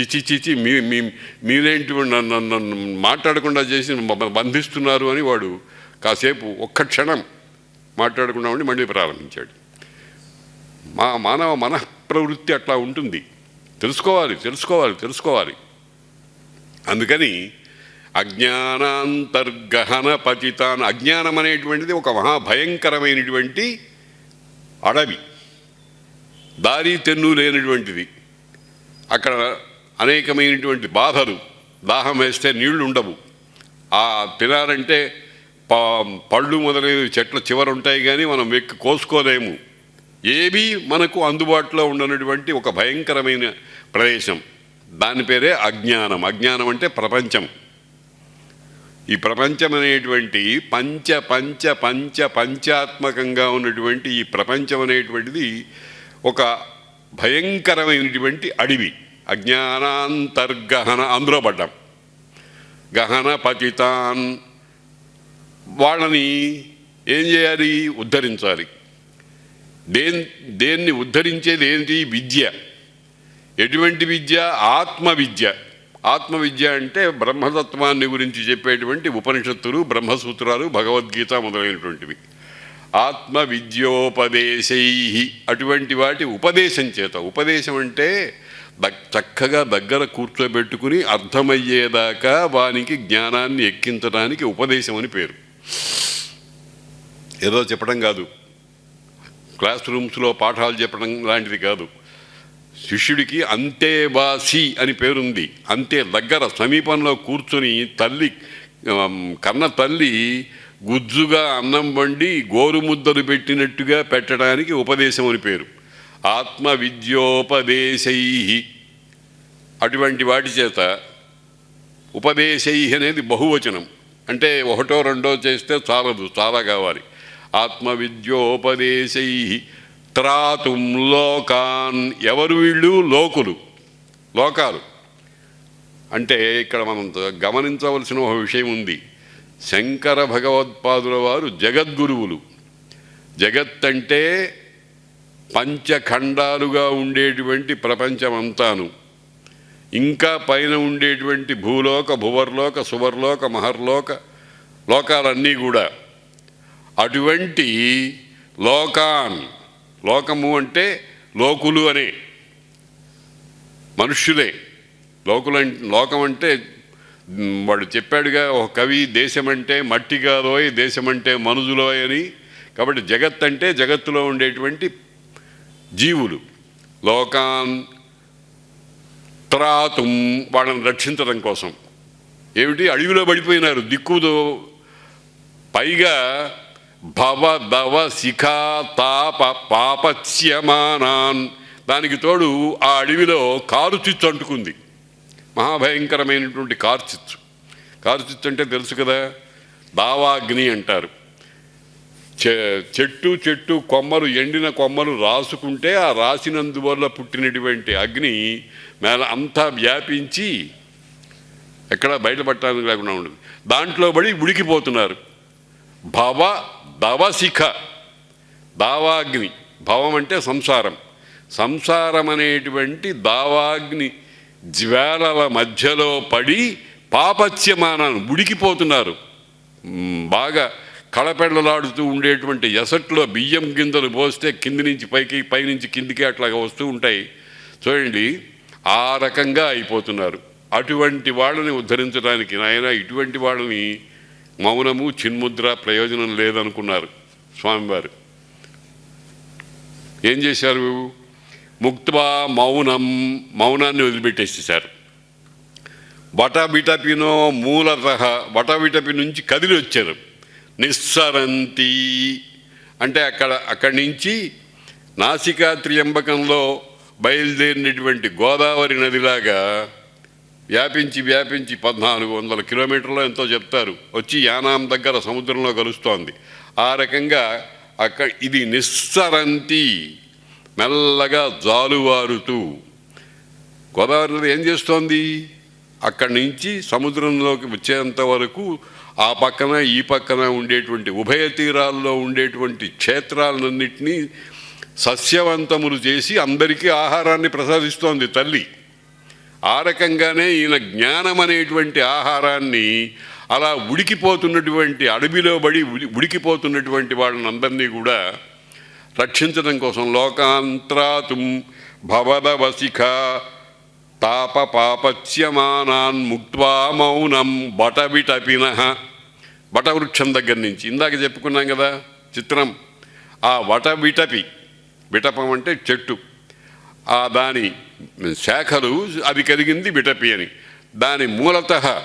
చిచి చిచి మీ మీ మీరేంటి నన్ను నన్ను మాట్లాడకుండా చేసి బంధిస్తున్నారు అని వాడు కాసేపు ఒక్క క్షణం మాట్లాడకుండా ఉండి మళ్ళీ ప్రారంభించాడు. మా మానవ మన ప్రవృత్తి అట్లా ఉంటుంది. తెలుసుకోవాలి తెలుసుకోవాలి తెలుసుకోవాలి. అందుకని అజ్ఞానాంతర్గహన పతితాన్ అజ్ఞానం అనేటువంటిది ఒక మహాభయంకరమైనటువంటి అడవి. దారి తెన్ను లేనటువంటిది. అక్కడ అనేకమైనటువంటి బాధలు. దాహం వేస్తే నీళ్ళు ఉండవు. ఆ తినాలంటే పళ్ళు మొదలైన చెట్ల చివర ఉంటాయి కానీ మనం వెక్కి కోసుకోలేము. ఏవి మనకు అందుబాటులో ఉండనటువంటి ఒక భయంకరమైన ప్రదేశం. దాని పేరే అజ్ఞానం. అజ్ఞానం అంటే ప్రపంచం. ఈ ప్రపంచం అనేటువంటి పంచ పంచ పంచ పంచాత్మకంగా ఉన్నటువంటి ఈ ప్రపంచం అనేటువంటిది ఒక భయంకరమైనటువంటి అడవి. అజ్ఞానాంతర్గహన అందులో పడ్డాం. గహన పతితాన్ వాళ్ళని ఏం చేయాలి? ఉద్ధరించాలి. దేన్ దేన్ని ఉద్ధరించేది ఏంటి? విద్య. ఎటువంటి విద్య? ఆత్మ విద్య ఆత్మ విద్య అంటే బ్రహ్మతత్వాన్ని గురించి చెప్పేటువంటి ఉపనిషత్తులు బ్రహ్మసూత్రాలు భగవద్గీత మొదలైనటువంటివి. ఆత్మ విద్యోపదేశై అటువంటి వాటి ఉపదేశం చేత. ఉపదేశం అంటే చక్కగా దగ్గర కూర్చోబెట్టుకుని అర్థమయ్యేదాకా వానికి జ్ఞానాన్ని ఎక్కించడానికి ఉపదేశం అని పేరు. ఏదో చెప్పడం కాదు. క్లాస్ రూమ్స్లో పాఠాలు చెప్పడం లాంటిది కాదు. శిష్యుడికి అంతేవాసి అని పేరుంది. అంతే దగ్గర సమీపంలో కూర్చొని తల్లి కన్న తల్లి గుజ్జుగా అన్నం వండి గోరుముద్దలు పెట్టినట్టుగా పెట్టడానికి ఉపదేశం అని పేరు. ఆత్మ విద్యోపదేశై అటువంటి వాటి చేత ఉపదేశై అనేది బహువచనం. అంటే ఒకటో రెండో చేస్తే చాలదు చాలా కావాలి. ఆత్మ విద్యోపదేశై త్రాతుం లోకాన్. ఎవరు వీళ్ళు? లోకులు. లోకాలు. అంటే ఇక్కడ మనం గమనించవలసిన ఒక విషయం ఉంది. శంకర భగవత్పాదుల వారు జగద్గురువులు. జగత్ అంటే పంచఖండాలుగా ఉండేటువంటి ప్రపంచమంతాను. ఇంకా పైన ఉండేటువంటి భూలోక భువర్లోక సువర్లోక మహర్లోక లోకాలన్నీ కూడా. అటువంటి లోకాన్ లోకము అంటే లోకులు అనే మనుష్యులే. లోకులు లోకం అంటే వాడు చెప్పాడుగా ఒక కవి దేశం అంటే మట్టి కాదోయ్ దేశం అంటే మనుజులోయ్ అని. కాబట్టి జగత్ అంటే జగత్తులో ఉండేటువంటి జీవులు. లోకాన్ త్రాతుం వాళ్ళని రక్షించడం కోసం. ఏమిటి? అడవిలో పడిపోయినారు. దిక్కుదో పైగా భవ దవ శిఖా తాప పాపశ్యమానాన్ దానికి తోడు ఆ అడవిలో కారుచిచ్చు అంటుకుంది. మహాభయంకరమైనటువంటి కారు కారుచిచ్చు కారు చిచ్చు అంటే తెలుసు కదా? దావాగ్ని అంటారు. చెట్టు చెట్టు కొమ్మలు ఎండిన కొమ్మలు రాసుకుంటే ఆ రాసినందువల్ల పుట్టినటువంటి అగ్ని మేల అంతా వ్యాపించి ఎక్కడ బయటపడటానికి లేకుండా ఉండదు దాంట్లో పడి ఉడికిపోతున్నారు. భవ దవశిఖ దావాగ్ని. భవం అంటే సంసారం. సంసారం అనేటువంటి దావాగ్ని జ్వాలల మధ్యలో పడి పాపత్యమానాన్ని ఉడికిపోతున్నారు. బాగా కళపెళ్ళలాడుతూ ఉండేటువంటి ఎసట్లో బియ్యం గింజలు పోస్తే కింది నుంచి పైకి పైనుంచి కిందికి అట్లాగా వస్తూ ఉంటాయి. చూడండి ఆ రకంగా అయిపోతున్నారు. అటువంటి వాళ్ళని ఉద్ధరించడానికి నాయన ఇటువంటి వాళ్ళని మౌనము చిన్ముద్ర ప్రయోజనం లేదనుకున్నారు స్వామివారు. ఏం చేశారు? ముక్త్వా మౌనం మౌనాన్ని వదిలిపెట్టేసేసారు బటాబిటపినో మూలత బటాబిటపి నుంచి కదిలి వచ్చారు. నిస్సరంతి. అంటే అక్కడ అక్కడి నుంచి నాసికా త్రియంబకంలో బయలుదేరినటువంటి గోదావరి నదిలాగా వ్యాపించి వ్యాపించి పద్నాలుగు వందల కిలోమీటర్లు ఎంతో చెప్తారు. వచ్చి యానాం దగ్గర సముద్రంలో కలుస్తోంది. ఆ రకంగా అక్కడ ఇది నిస్సరంతి. మెల్లగా జాలువారుతూ గోదావరి నది ఏం చేస్తోంది? అక్కడి నుంచి సముద్రంలోకి వచ్చేంత వరకు ఆ పక్కన ఈ పక్కన ఉండేటువంటి ఉభయ తీరాల్లో ఉండేటువంటి క్షేత్రాలన్నింటినీ సస్యవంతములు చేసి అందరికీ ఆహారాన్ని ప్రసాదిస్తోంది తల్లి. ఆ రకంగానే ఈయన జ్ఞానం అనేటువంటి ఆహారాన్ని అలా ఉడికిపోతున్నటువంటి అడవిలో పడి ఉడికిపోతున్నటువంటి వాళ్ళని అందరినీ కూడా రక్షించడం కోసం లోకాంతరాతుం భవదవశిఖ తాప పాపచ్యమానాన్ ముక్త్వా మౌనం బటవిటపిన. బటవృక్షం దగ్గర నుంచి. ఇందాక చెప్పుకున్నాం కదా చిత్రం. ఆ వటవిటపి విటపం అంటే చెట్టు. ఆ దాని శాఖలు అది కలిగింది విటపి అని. దాని మూలత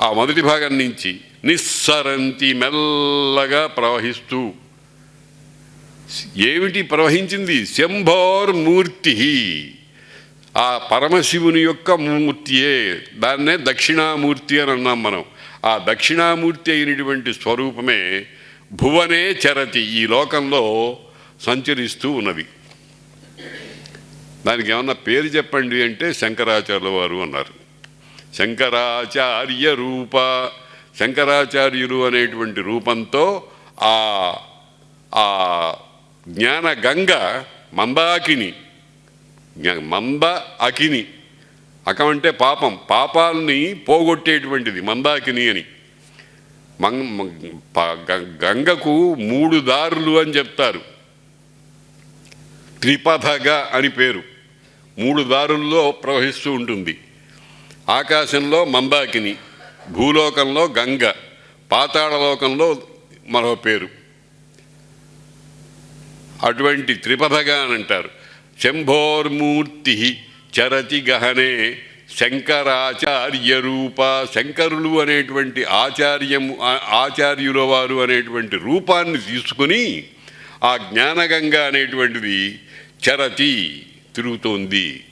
ఆ మొదటి భాగం నుంచి నిస్సరంతి మెల్లగా ప్రవహిస్తూ. ఏమిటి ప్రవహించింది? శంభోర్మూర్తి. ఆ పరమశివుని యొక్క మూర్తియే. దాన్నే దక్షిణామూర్తి అని అన్నాం మనం. ఆ దక్షిణామూర్తి అయినటువంటి స్వరూపమే భువనే చరతి ఈ లోకంలో సంచరిస్తూ ఉన్నది దానికి ఏమన్నా పేరు చెప్పండి అంటే శంకరాచార్యుల వారు అన్నారు. శంకరాచార్య రూప శంకరాచార్యులు అనేటువంటి రూపంతో ఆ ఆ జ్ఞాన గంగ మందాకిని మంద అకిని. అకం అంటే పాపం. పాపాలని పోగొట్టేటువంటిది మందాకిని అని. మం- గ- గంగకు మూడు దారులు అని చెప్తారు. త్రిపథగా అని పేరు. మూడు దారుల్లో ప్రవహిస్తూ ఉంటుంది. ఆకాశంలో మందాకిని భూలోకంలో గంగ పాతాళలోకంలో మరో పేరు. అటువంటి త్రిపథగా అని అంటారు. శంభోర్మూర్తి చరతి గహనే శంకరాచార్య రూప శంకరులు అనేటువంటి ఆచార్యము ఆచార్యుల వారు అనేటువంటి రూపాన్ని తీసుకుని ఆ జ్ఞానగంగ అనేటువంటిది చరతి తిరుగుతోంది.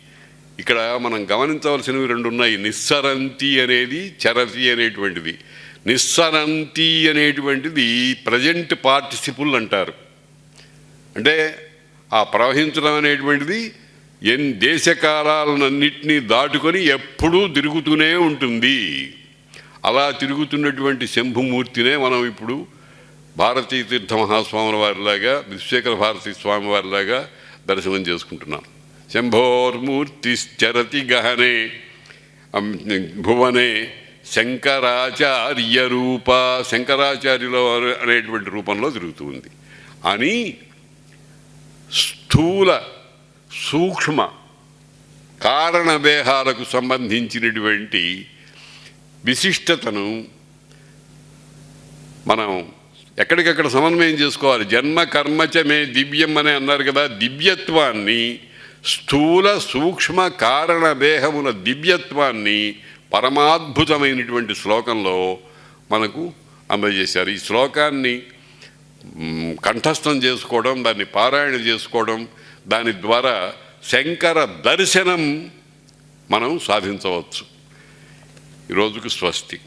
ఇక్కడ మనం గమనించవలసినవి రెండు ఉన్నాయి. నిస్సరంతి అనేది చరతి అనేటువంటిది. నిస్సరంతి అనేటువంటిది ప్రజెంట్ పార్టిసిపుల్ అంటారు. అంటే ఆ ప్రవహించడం అనేటువంటిది ఎన్ దేశకాలాలన్నింటినీ దాటుకొని ఎప్పుడూ తిరుగుతూనే ఉంటుంది. అలా తిరుగుతున్నటువంటి శంభుమూర్తినే మనం ఇప్పుడు భారతీ తీర్థ మహాస్వాముల వారిలాగా విశ్వేకర భారతీ స్వామి వారిలాగా దర్శనం చేసుకుంటున్నాం. శంభోర్మూర్తిశ్చరతి గహనే భువనే శంకరాచార్య రూప శంకరాచార్యుల అనేటువంటి రూపంలో తిరుగుతుంది అని స్థూల సూక్ష్మ కారణదేహాలకు సంబంధించినటువంటి విశిష్టతను మనం ఎక్కడికక్కడ సమన్వయం చేసుకోవాలి. జన్మ కర్మచమే దివ్యం అని అన్నారు కదా దివ్యత్వాన్ని స్థూల సూక్ష్మ కారణ దేహముల దివ్యత్వాన్ని పరమాద్భుతమైనటువంటి శ్లోకంలో మనకు అందజేశారు. ఈ శ్లోకాన్ని కంఠస్థం చేసుకోవడం దాన్ని పారాయణ చేసుకోవడం దాని ద్వారా శంకర దర్శనం మనం సాధించవచ్చు. ఈరోజుకు స్వస్తి.